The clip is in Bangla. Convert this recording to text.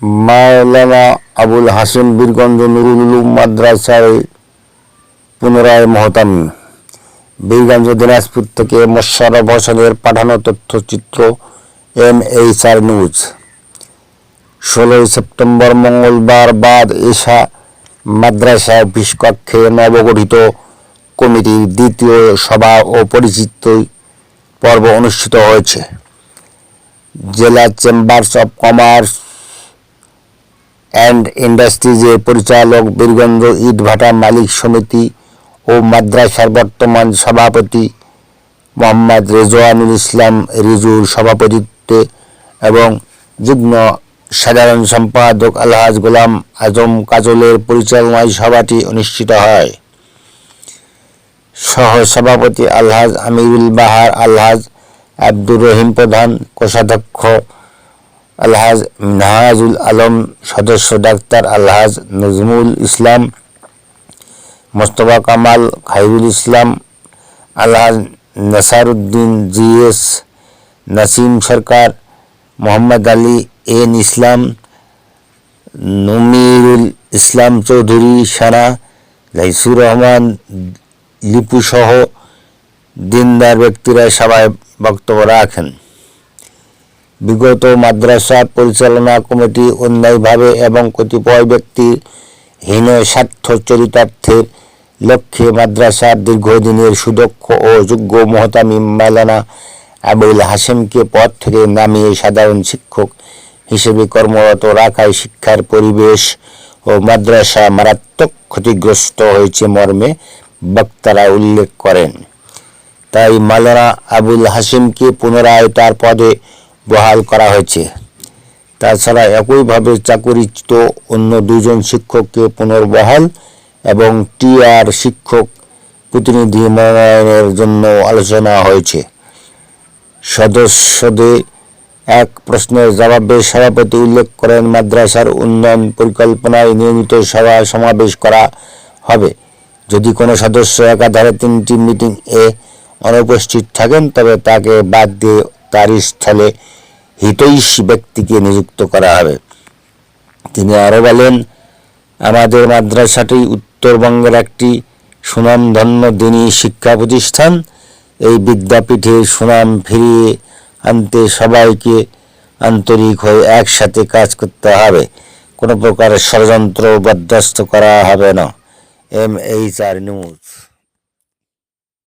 মাওলানা আবুল হাসেম বীরগঞ্জ নুরুল মাদ্রাসায় পুনরায় মহতামি। বীরগঞ্জ দিনাজপুর থেকে মোশাররফ হোসেনের পাঠানো তথ্যচিত্র এম এইচ আর নিউজ। ষোলোই সেপ্টেম্বর মঙ্গলবার বাদ এশা মাদ্রাসা অফিস কক্ষে নবগঠিত কমিটির দ্বিতীয় সভা ও পরিচিত পর্ব অনুষ্ঠিত হয়েছে। জেলা চেম্বার্স অফ কমার্স অ্যান্ড ইন্ডাস্ট্রিজের পরিচালক বীরগঞ্জ ইটভাটা মালিক সমিতি ও মাদ্রাসার বর্তমান সভাপতি মোহাম্মদ রেজওয়ানুল ইসলাম রিজুর সভাপতিত্বে এবং যুগ্ম সাধারণ সম্পাদক আলহাজ গোলাম আজম কাজলের পরিচালনায় সভাটি অনুষ্ঠিত হয়। সহ সভাপতি আলহাজ আমিরুল বাহার আলহাজ আব্দুর রহিম প্রধান কোষাধ্যক্ষ আলহাজ মিনহাজুল আলম সদস্য ডাক্তার আলহাজ নজমুল ইসলাম, মোস্তফা কামাল খাইরুল ইসলাম, আলহাজ নাসারুদ্দিন জিএস, নাসিম সরকার, মোহাম্মদ আলী এন ইসলাম, নমিরুল ইসলাম চৌধুরী সানা, লাইসুর রহমান লিপুসহ দিনদার ব্যক্তিরা সবাই বক্তব্য রাখেন। বিগত মাদ্রাসা পরিচালনা কমিটি অন্যায়ভাবে এবং কতিপয় ব্যক্তির হীন স্বার্থ চরিতার্থের লক্ষ্যে মাদ্রাসার দীর্ঘদিনের সুদক্ষ ও যোগ্য মহতামিম মালানা আবুল হাসেমকে পদ থেকে নামিয়ে সাধারণ শিক্ষক হিসেবে কর্মরত রাখায় শিক্ষার পরিবেশ ও মাদ্রাসা মারাত্মক ক্ষতিগ্রস্ত হয়েছে মর্মে বক্তারা উল্লেখ করেন। তাই মালানা আবুল হাসিমকে পুনরায় তার পদে বহাল করা হয়েছে। তাছাড়া একইভাবে চাকুরিচ্যুত অন্য দুজন শিক্ষককে পুনর্বহাল এবং টিআর শিক্ষক প্রতিনিধি মনোনয়নের জন্য আলোচনা হয়েছে। সদস্যদের এক প্রশ্নের জবাবে সভাপতি উল্লেখ করেন, মাদ্রাসার উন্নয়ন পরিকল্পনায় নিয়মিত সভা সমাবেশ করা হবে। যদি কোনো সদস্য একাধারে তিনটি মিটিং এ অনুপস্থিত থাকেন, তবে তাকে বাদ দিয়ে তার স্থলে হিতৈষী ব্যক্তিকে নিযুক্ত করা হবে। তিনি আরও বলেন, আমাদের মাদ্রাসাটি উত্তরবঙ্গের একটি সুনামধন্য দিনী শিক্ষা প্রতিষ্ঠান। এই বিদ্যাপীঠে সুনাম ফিরিয়ে আনতে সবাইকে আন্তরিক হয়ে একসাথে কাজ করতে হবে। কোনো প্রকার ষড়যন্ত্র বরদাস্ত করা হবে না। M H R news.